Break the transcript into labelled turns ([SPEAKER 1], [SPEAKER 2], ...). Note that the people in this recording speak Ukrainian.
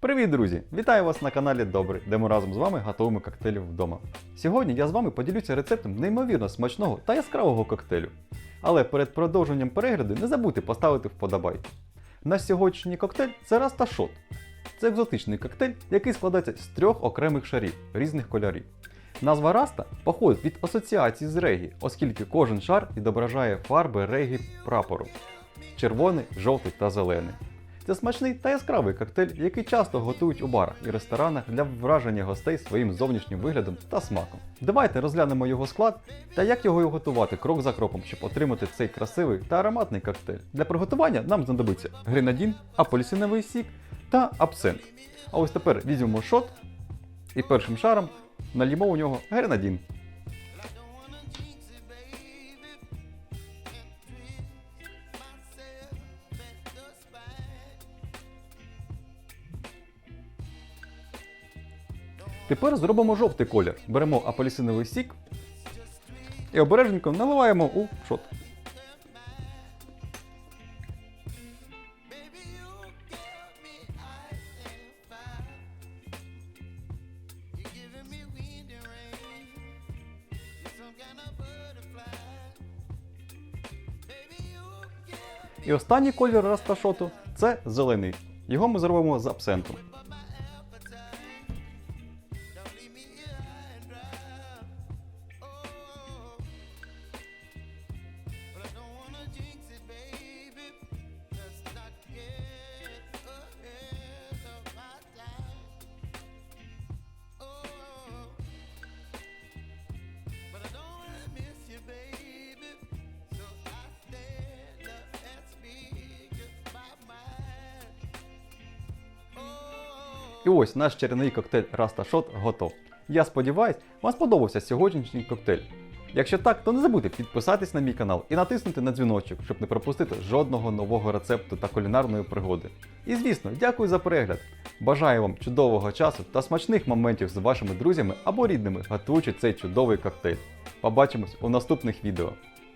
[SPEAKER 1] Привіт, друзі! Вітаю вас на каналі Добрий, де ми разом з вами готуємо коктейлі вдома. Сьогодні я з вами поділюся рецептом неймовірно смачного та яскравого коктейлю. Але перед продовженням перегляду не забудьте поставити вподобайки. Наш сьогоднішній коктейль це Раста Шот. Це екзотичний коктейль, який складається з трьох окремих шарів різних кольорів. Назва Раста походить від асоціації з регі, оскільки кожен шар відображає фарби регі прапору червоний, жовтий та зелений. Це смачний та яскравий коктейль, який часто готують у барах і ресторанах для враження гостей своїм зовнішнім виглядом та смаком. Давайте розглянемо його склад та як його готувати крок за кроком, щоб отримати цей красивий та ароматний коктейль. Для приготування нам знадобиться гренадін, апельсиновий сік та абсент. А ось тепер візьмемо шот і першим шаром налімо у нього гренадін. Тепер зробимо жовтий колір. Беремо апельсиновий сік і обережненько наливаємо у шот. І останній колір расташоту це зелений. Його ми зробимо з абсентом. І ось наш чарівний коктейль Rasta Shot готов. Я сподіваюсь, вам сподобався сьогоднішній коктейль. Якщо так, то не забудьте підписатись на мій канал і натиснути на дзвіночок, щоб не пропустити жодного нового рецепту та кулінарної пригоди. І звісно, дякую за перегляд. Бажаю вам чудового часу та смачних моментів з вашими друзями або рідними, готуючи цей чудовий коктейль. Побачимось у наступних відео.